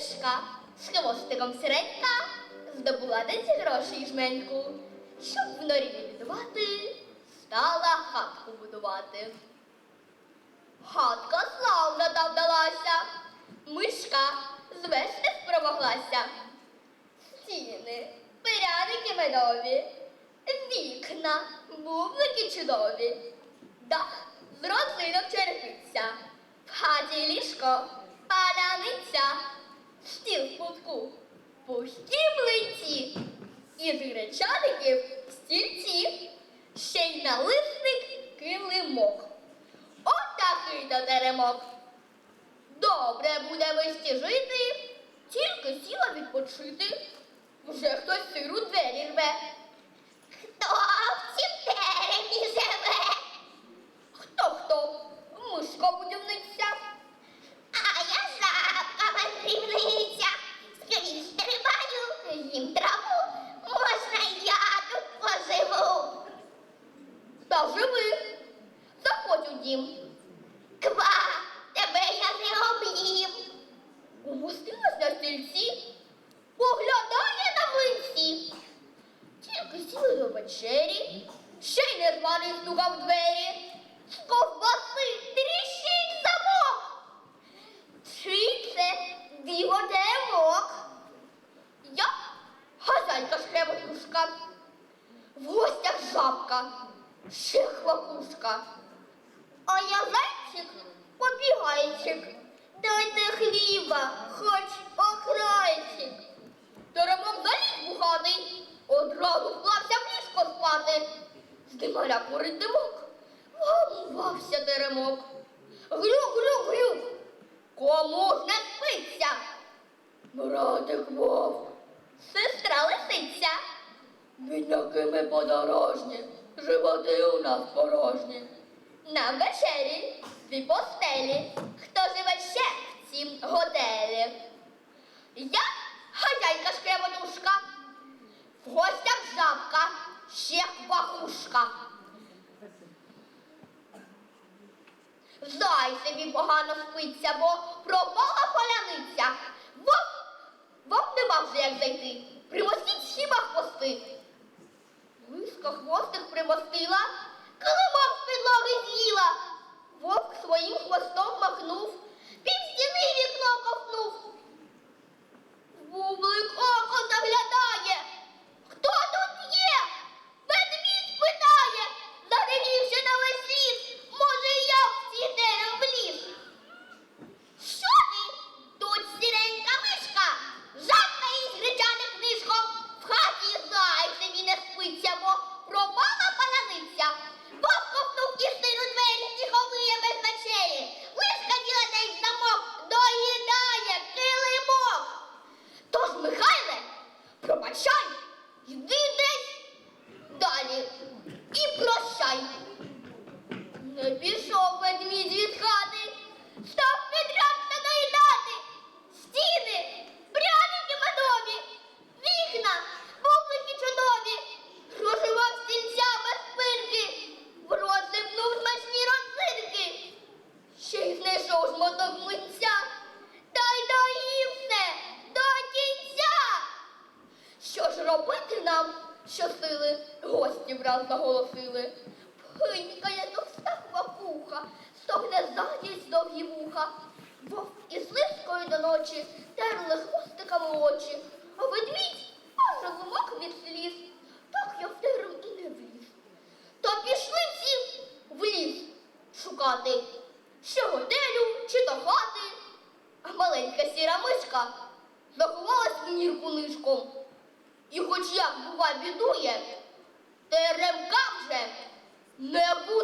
мишка з хвостиком сиренька. Здобула десь грошей жменьку, щоб в норі не стала хатку будувати. Хатка славна та вдалася, мишка звести спромоглася. Стіни, пиряники медові, вікна, бублики чудові, дах з родзинок черепиця, в хаті ліжко, паляниця, стіл в кутку, пусті і із гречаників стільці, ще й налисник килимок. Отакий то теремок. Добре буде вести жити, тільки сіла відпочити. Вже хтось сиру двері рве. Хто в цім теремі живе? Хто хто? Мишко будівниця. А я жабка мандрівниця. Скрізь стрибаю, їм траву. Можна й я тут поживу. Та живи. Дім. Ква, тебе я не об'їм. Умостилась на стільці, поглядає на млинці. Тільки сіли до вечері, ще й нерваний стукав двері. З ковбаси тріщить замок. Чи це діводемок? Я хазяйка шкреботушка, в гостях жабка, ще хлопушка. А я зайчик, побігайчик, дайте хліба, хоч окрайчик. Теремок заліз бухатий, одразу вклався в ліжко спати. З дималя курить димок, вгамувався теремок. Глю, глю, глю, кому ж не спиться? Братик вовк, сестра лисиця. Бідняки ми подорожні, животи у нас порожні. На вечері дві постелі, хто живе ще в цім готелі. Я хазяйка шкреботушка, в гостях жабка, ще квахушка. Зай собі погано спиться, бо пропала поляниця. Вовк, вовк нема вже як зайти. Примостіть хіба хвости. Лиска хвостик примостила, килимок з підлоги з'їла. Вовк своїм хвостом махнув, пів стіни вікно ковтнув. Бублик око заглядає. Хто тут є? Ведмідь питає, заревівши на весь ліс. Може, я в ці дерев вліз. Що ти? Тут сіренька мишка, жабка із гречаним книжком. В хаті зайцеві не спиться, бо пропала паляниця. Вовк ковтнув і сиру двері, і ховує без вечері. Лишка діла день замок, доїдає килимок. Тож, Михайле, пробачай, йди десь далі і прощай. Не пішов ведмідь від хати, став підрядно доїдати. Стіни, пряники медові, вікна, бублики чудові, розживав стільця без спинки, в рот сипнув смачні родзинки. Ще й знайшов шматок митця, та й доїв все до кінця. Що ж робити нам, що сили гості враз заголосили? Пинькає товста хвапуха, стогне ззаді довгі вуха. Вовк із лискою до ночі терли хвостиками очі, а ведмідь аж розумок від сліз. Так я в терем і не вліз. То пішли всі в ліс шукати, чи готелю, чи то хати. А маленька сіра мишка заховалась в нірку нишком. І хоч як бува бідує, теремка вже не будує.